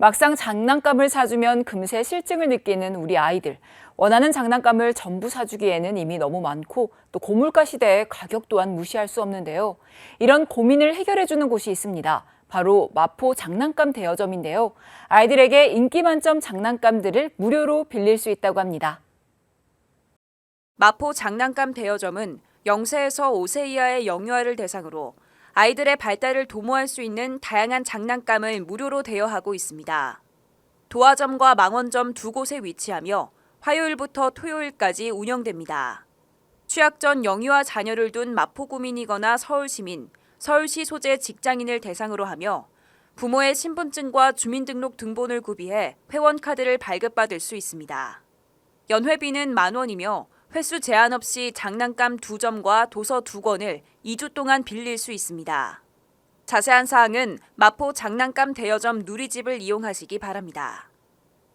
막상 장난감을 사주면 금세 실증을 느끼는 우리 아이들. 원하는 장난감을 전부 사주기에는 이미 너무 많고 또 고물가 시대에 가격 또한 무시할 수 없는데요. 이런 고민을 해결해주는 곳이 있습니다. 바로 마포 장난감 대여점인데요. 아이들에게 인기 만점 장난감들을 무료로 빌릴 수 있다고 합니다. 마포 장난감 대여점은 0세에서 5세 이하의 영유아를 대상으로 아이들의 발달을 도모할 수 있는 다양한 장난감을 무료로 대여하고 있습니다. 도화점과 망원점 두 곳에 위치하며 화요일부터 토요일까지 운영됩니다. 취약 전 영유아 자녀를 둔 마포구민이거나 서울시민, 서울시 소재 직장인을 대상으로 하며 부모의 신분증과 주민등록 등본을 구비해 회원카드를 발급받을 수 있습니다. 연회비는 만 원이며 횟수 제한 없이 장난감 두 점과 도서 두 권을 2주 동안 빌릴 수 있습니다. 자세한 사항은 마포 장난감 대여점 누리집을 이용하시기 바랍니다.